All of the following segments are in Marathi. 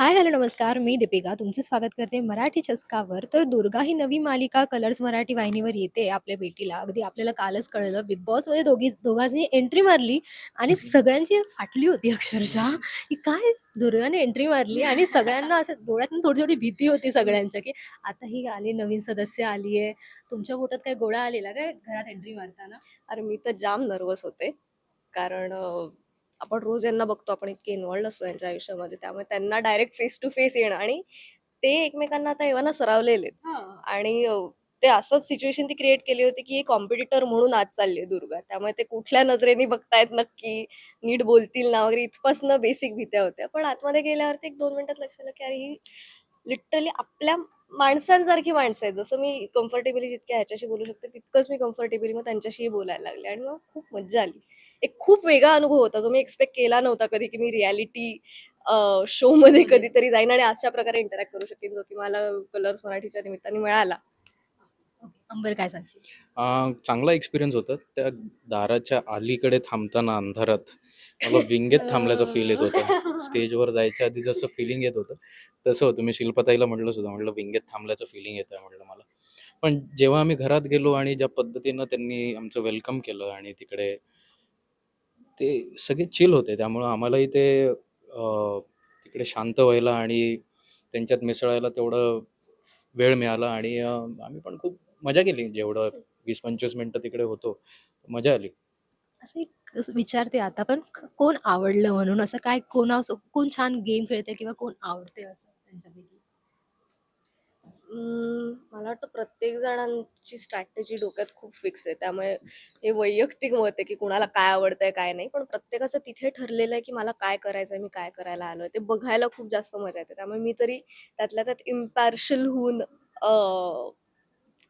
हाय हॅलो नमस्कार. मी दीपिका. तुमचे स्वागत करते मराठी चस्कावर. तर दुर्गा ही नवी मालिका कलर्स मराठी वाहिनीवर येते आपल्या भेटीला. अगदी आपल्याला कालच कळलं. बिग बॉसमध्ये दोघी दोघांनी एंट्री मारली आणि सगळ्यांची फाटली होती अक्षरशः. की काय? दुर्गाने एंट्री मारली आणि सगळ्यांना असं डोळ्यातून थोडी थोडी भीती होती सगळ्यांच्या की आता ही आली नवीन सदस्य आली आहे तुमच्या पोटात काय गोळा आलेला काय? घरात एंट्री मारताना? अरे मी तर जाम नर्वस होते. कारण आपण रोज यांना बघतो आपण इतके इन्वॉल्ड असतो यांच्या आयुष्यामध्ये त्यामुळे त्यांना डायरेक्ट फेस टू फेस येणं आणि ते एकमेकांना आता एव्हा सरावलेले आहेत. आणि ते असंच सिच्युएशन ती क्रिएट केली होती की कॉम्पिटिटर म्हणून आज चालली दुर्गा. त्यामुळे ते कुठल्या नजरेने बघतायत नक्की नीट बोलतील ना वगैरे इथपासनं बेसिक भीत्या होत्या. पण आतमध्ये गेल्यावरती एक दोन मिनिटात लक्षात आलं की अरे ही लिटरली आपल्या माणसांसारखी माणसं आहेत. जसं मी कम्फर्टेबली जितक्या ह्याच्याशी बोलू शकते तितकंच मी कम्फर्टेबली मग त्यांच्याशीही बोलायला लागले आणि मग खूप मज्जा आली. एक खूप वेगळा अनुभव होता जो मी एक्सपेक्ट केला नव्हता कधी की मी रियालिटी शो मध्ये कधीतरी जाईन आणि अशा प्रकारे इंटरॅक्ट करू शकेन जो की मला कलर्स मराठीच्या निमित्ताने मिळाला. अंबर काय सांगशील? अं, चांगला एक्सपिरियन्स होता. त्या दाराच्या अलीकडे थांबताना अंधारात मला विंगेत थांबल्याचा फील येत होता. स्टेजवर जायच्या आधी जसं फिलिंग येत होतं तसं होतं. मी शिल्पताईला म्हटलं सुद्धा म्हटलं विंगेत थांबल्याचं फिलिंग येत आहे म्हटलं मला. पण जेव्हा आम्ही घरात गेलो आणि ज्या पद्धतीनं त्यांनी आमचं वेलकम केलं आणि तिकडे ते सगळे चिल होते. त्यामुळं आम्हालाही ते तिकडे शांत व्हायला आणि त्यांच्यात मिसळायला तेवढं वेळ मिळाला आणि आम्ही पण खूप मजा केली. जेवढं वीस पंचवीस मिनटं तिकडे होतो मजा आली. असं एक असं विचारते आता पण कोण आवडलं म्हणून? असं काय कोणा कोण छान गेम खेळते किंवा कोण आवडते असं त्यांच्यापैकी? मला वाटतं प्रत्येक जणांची स्ट्रॅटेजी डोक्यात खूप फिक्स आहे. त्यामुळे हे वैयक्तिक मत आहे की कुणाला काय आवडतंय काय नाही. पण प्रत्येकाचं तिथे ठरलेलं आहे की मला काय करायचंय मी काय करायला आलोय ते बघायला खूप जास्त मजा येते. त्यामुळे मी तरी त्यातल्या त्यात इम्पार्शल होऊन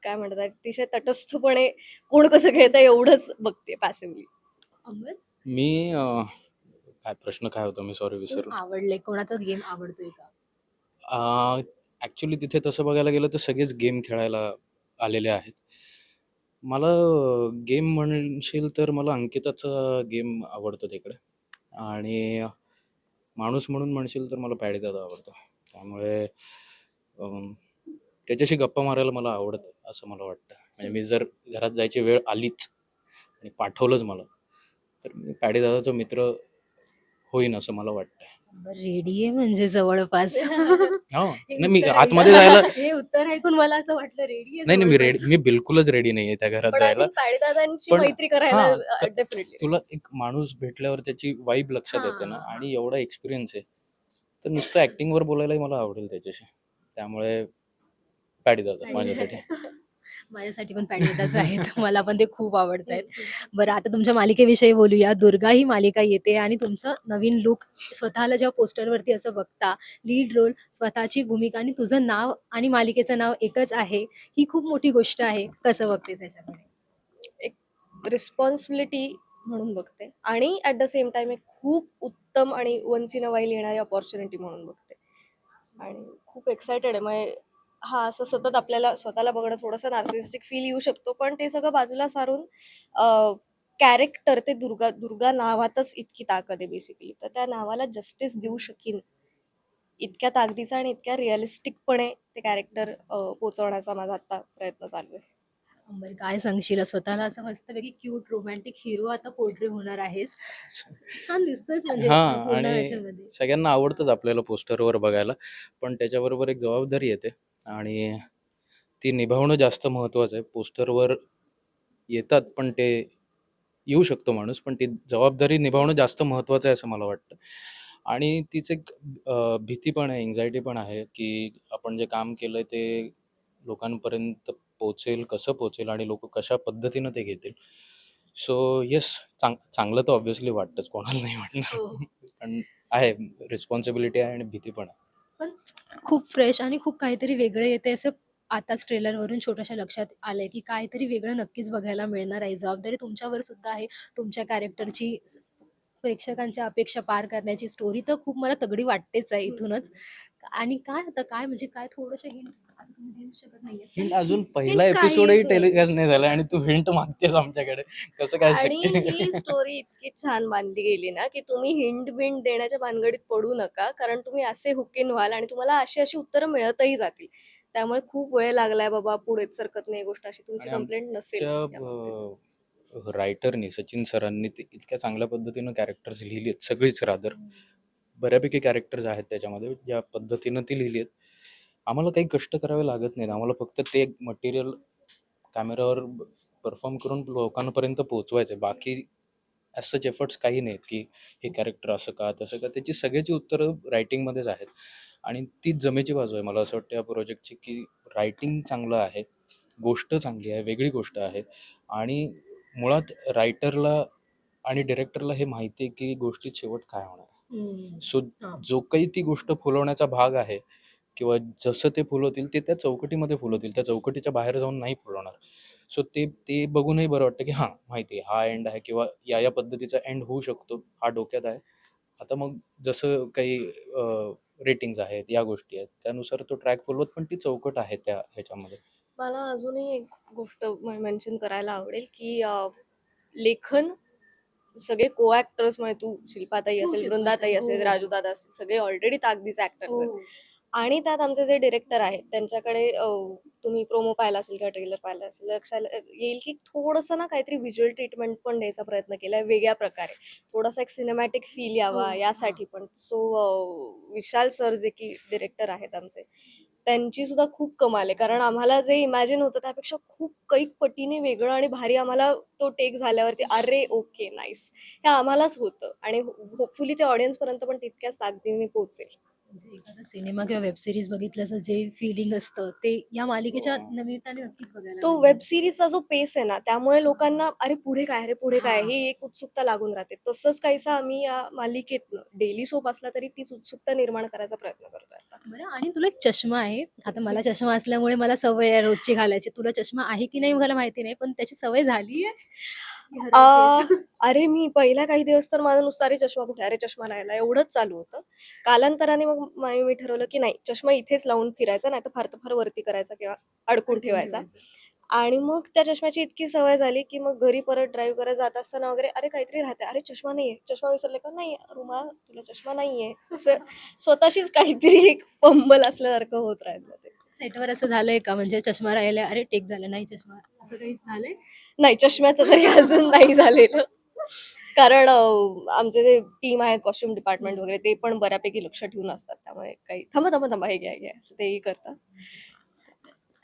काय म्हणतात अतिशय तटस्थपणे कोण कसं खेळतं एवढंच बघते पॅसिव्हली अंबर मी काय प्रश्न काय होता? मी सॉरी विसरलो. आवडले कोणाचा गेम आवडतोय का? ॲक्च्युली तिथे तसं बघायला गेलं तर सगळेच गेम खेळायला आलेले आहेत. मला गेम म्हणशील तर मला अंकिताचा गेम आवडतो तिकडे. आणि माणूस म्हणून म्हणशील तर मला पॅडीदादा आवडतो. त्यामुळे त्याच्याशी गप्पा मारायला मला आवडतं असं मला वाटतं. म्हणजे मी जर घरात जायची वेळ आलीच आणि पाठवलंच मला तर मी पॅडीदादाचा मित्र होईन असं मला वाटतं अंबर रेडी आहे म्हणजे जवळपास. हो. नाही मी उत्तर आतमध्ये जायला हे उत्तर ऐकून मला असं वाटलं रेडी आहे नाही नाही मी. रेडी मी बिलकुलच रेडी नाहीये त्या घरात जायला. पाडीदादांची पण- मैत्री करायला हां, डेफिनेटली तुला एक माणूस भेटल्यावर त्याची वाईब लक्षात येते ना. हां. आणि एवढा एक्सपिरियन्स आहे. तर नुसतं ऍक्टिंग वर बोलायलाही मला आवडेल त्याच्याशी. त्यामुळे पॅडी दादा माझ्यासाठी. माझ्यासाठी पण पॅडीदाच आहेत मला पण ते खूप आवडत आहेत. बरं आता तुमच्या मालिकेविषयी बोलूया. दुर्गा ही मालिका येते आणि तुमचं नवीन लुक स्वतःला जेव्हा पोस्टरवरती असं बघता लीड रोल स्वतःची भूमिका आणि तुझं नाव आणि मालिकेचं नाव एकच आहे ही खूप मोठी गोष्ट आहे. कसं बघते त्याच्याकडे एक रिस्पॉन्सिबिलिटी म्हणून बघते आणि ॲट द सेम टाइम एक खूप उत्तम आणि वन्स इन अ वाईल येणारी अपॉर्च्युनिटी म्हणून बघते. आणि खूप एक्सायटेड आहे. मग हा असं सतत आपल्याला स्वतःला बघणं थोडंसं नार्सिस्टिक फील येऊ शकतो. पण ते सगळं बाजूला सारून कॅरेक्टर ते दुर्गा दुर्गा नावातच इतकी ताकद आहे बेसिकली तर त्या नावाला जस्टिस देऊ शकीन. इतक्या ताकदीचा आणि इतक्या रिअलिस्टिकपणे ते कॅरेक्टर पोचवण्याचा माझा आता प्रयत्न चालू आहे. अंबर काय सांगशील? स्वतःला असं मस्तपैकी क्यूट रोमॅन्टिक हिरो आता पोर्ट्रे होणार आहेस. छान म्हणजे हा याच्यामध्ये. सगळ्यांना आवडतंच आपल्याला पोस्टरवर बघायला. पण त्याच्याबरोबर एक जबाबदारी येते. आणि ती निभावणं जास्त महत्त्वाचं आहे. पोस्टरवर येतात पण ते येऊ शकतो माणूस पण ती जबाबदारी निभावणं जास्त महत्त्वाचं आहे असं मला वाटतं. आणि तीच एक भीती पण आहे एन्झायटी पण आहे की आपण जे काम केलंय ते लोकांपर्यंत पोचेल कसं पोचेल आणि लोक कशा पद्धतीनं ते घेतील. सो येस चांग चांगलं तर ऑब्व्हियसली वाटतंच कोणाला नाही वाटणार. हो. पण आहे रिस्पॉन्सिबिलिटी आहे आणि भीती पण आहे. पण खूप फ्रेश आणि खूप काहीतरी वेगळं येते असं आताच ट्रेलरवरून छोट्याशा लक्षात आलंय की काहीतरी वेगळं नक्कीच बघायला मिळणार आहे. जबाबदारी तुमच्यावर सुद्धा आहे. तुमच्या कॅरेक्टरची प्रेक्षकांच्या अपेक्षा पार करण्याची स्टोरी तर खूप मला तगडी वाटतेच आहे इथूनच. आणि काय आता काय म्हणजे काय थोडंसं हिंट हिंट अजून पहिला एपिसोडही. टेलिकास्ट नाही. झाला आणि तू हिंट मागतेस आमच्याकडे. कसं काय आणि ही स्टोरी इतकी छान बांधली गेली ना की तुम्ही हिंट बिंट देण्याच्या भानगडीत पडू नका कारण तुम्ही असे हुकेन व्हाल आणि तुम्हाला अशी अशी उत्तरं मिळतही जातील. त्यामुळे खूप वेळ लागलाय बाबा पुढेच सरकत नाही गोष्ट अशी तुमची कंप्लेंट नसेल. रायटरनी सचिन सरांनी ते इतक्या चांगल्या पद्धतीनं कॅरेक्टर्स लिहिली आहेत सगळीच रादर बऱ्यापैकी कॅरेक्टर्स आहेत त्याच्यामध्ये ज्या पद्धतीनं ती लिहिली आहेत आम्हाला काही कष्ट करावे लागत नाहीत. आम्हाला फक्त ते मटेरियल कॅमेऱ्यावर परफॉर्म करून लोकांपर्यंत पोहोचवायचं आहे बाकी सच एफर्ट्स काही नाहीत की हे कॅरेक्टर असं का तसं का. त्याची सगळ्याची उत्तरं रायटिंगमध्येच आहेत. आणि तीच जमेची बाजू आहे. मला असं वाटतं या प्रोजेक्टची की रायटिंग चांगलं आहे. गोष्ट चांगली आहे. वेगळी गोष्ट आहे. आणि मुळात रायटरला आणि डिरेक्टरला हे माहिती आहे की गोष्टीत शेवट काय होणार सो. जो काही ती गोष्ट फुलवण्याचा भाग आहे किंवा जसं ते फुलवतील ते त्या चौकटीमध्ये फुलवतील. त्या चौकटीच्या बाहेर जाऊन नाही फुलवणार. सो ते ते बघूनही बरं वाटतं की हां माहिती आहे हा एंड आहे किंवा या या पद्धतीचा एंड होऊ शकतो हा डोक्यात आहे. आता मग जसं काही रेटिंग्ज आहेत या गोष्टी आहेत त्यानुसार तो ट्रॅक फुलवत पण ती चौकट आहे त्या ह्याच्यामध्ये. मला अजूनही एक गोष्ट मेन्शन करायला आवडेल की लेखन सगळे को ऍक्टर्स म्हणजे तू शिल्पाताई हो, असेल वृंदाताई असेल हो. राजूदादा असेल सगळे ऑलरेडी ताकदीचे ऍक्टर्स. आणि त्यात आमचे जे डिरेक्टर आहेत त्यांच्याकडे तुम्ही प्रोमो पाहिला असेल किंवा ट्रेलर पाहिला असेल लक्षात येईल की थोडंसं ना काहीतरी व्हिज्युअल ट्रीटमेंट पण द्यायचा प्रयत्न केलाय वेगळ्या प्रकारे. थोडासा एक सिनेमॅटिक फील यावा हो, यासाठी पण. सो विशाल सर जे की डिरेक्टर आहेत आमचे त्यांची सुद्धा खूप कमाल आहे. कारण आम्हाला जे इमॅजिन होतं त्यापेक्षा खूप कैक पटीने वेगळं आणि भारी आम्हाला तो टेक झाल्यावरती अरे ओके नाईस हे आम्हालाच होतं. आणि होपफुली ते ऑडियन्सपर्यंत पण तितक्याच ताकदीने पोहोचेल. म्हणजे एखादा सिनेमा किंवा वेब सिरीज बघितल्याचं जे फिलिंग असतं ते या मालिकेच्या हो. निमित्ताने नक्कीच बघायला तो. वेब सिरीजचा जो पेस आहे ना त्यामुळे लोकांना अरे पुढे काय? अरे पुढे काय? हा. ही एक उत्सुकता लागून राहते. तसंच काहीसा आम्ही या मालिकेतनं डेली सोप असला तरी तीच उत्सुकता निर्माण करायचा प्रयत्न करतोय आता. बरं आणि तुला एक चष्मा आहे. आता मला चष्मा असल्यामुळे मला सवय आहे रोजची घालायची. तुला चष्मा आहे की नाही मला माहिती नाही पण त्याची सवय झाली आ, अरे मी पहिल्या काही दिवस तर माझा नुसता अरे चष्मा कुठे? अरे चष्मा राहिला एवढंच चालू होतं. कालांतराने मग मा- मी ठरवलं की नाही चष्मा इथेच लावून फिरायचा नाही तर फार तर फार वरती करायचा किंवा अडकून ठेवायचा. आणि मग त्या चष्म्याची इतकी सवय झाली की मग घरी परत ड्राईव्ह करत जात असताना वगैरे अरे काहीतरी राहते अरे चष्मा नाहीये. चष्मा विसरले का? नाही रुमा तुला चष्मा नाहीये. असं स्वतःशीच काहीतरी एक फंबल असल्यासारखं होत राहिलं ते. सेटवर असं झालंय का? म्हणजे चष्मा राहिला अरे टेक झालं नाही चष्मा असं काही झालंय? नाही चष्म्याचं तरी अजून नाही झालेलं. कारण अं, आमचे जे टीम आहेत कॉस्ट्युम डिपार्टमेंट वगैरे ते पण बऱ्यापैकी लक्ष ठेवून असतात. त्यामुळे काही थांबा थांबा थांबा हे घ्या हे घ्या असं तेही करतात.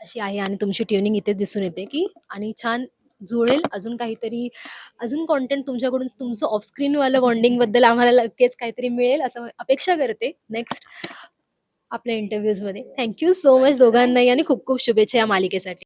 अशी आहे आणि तुमची ट्युनिंग इथेच दिसून येते की आणि छान जुळेल अजून काहीतरी अजून कॉन्टेंट तुमच्याकडून तुमचं ऑफस्क्रीन वालं बॉन्डिंगबद्दल आम्हाला लगेच काहीतरी मिळेल असं अपेक्षा करते. नेक्स्ट आपल्या इंटरव्ह्यूजमध्ये. थँक्यू सो मच दोघांनाही आणि खूप खूप शुभेच्छा या मालिकेसाठी.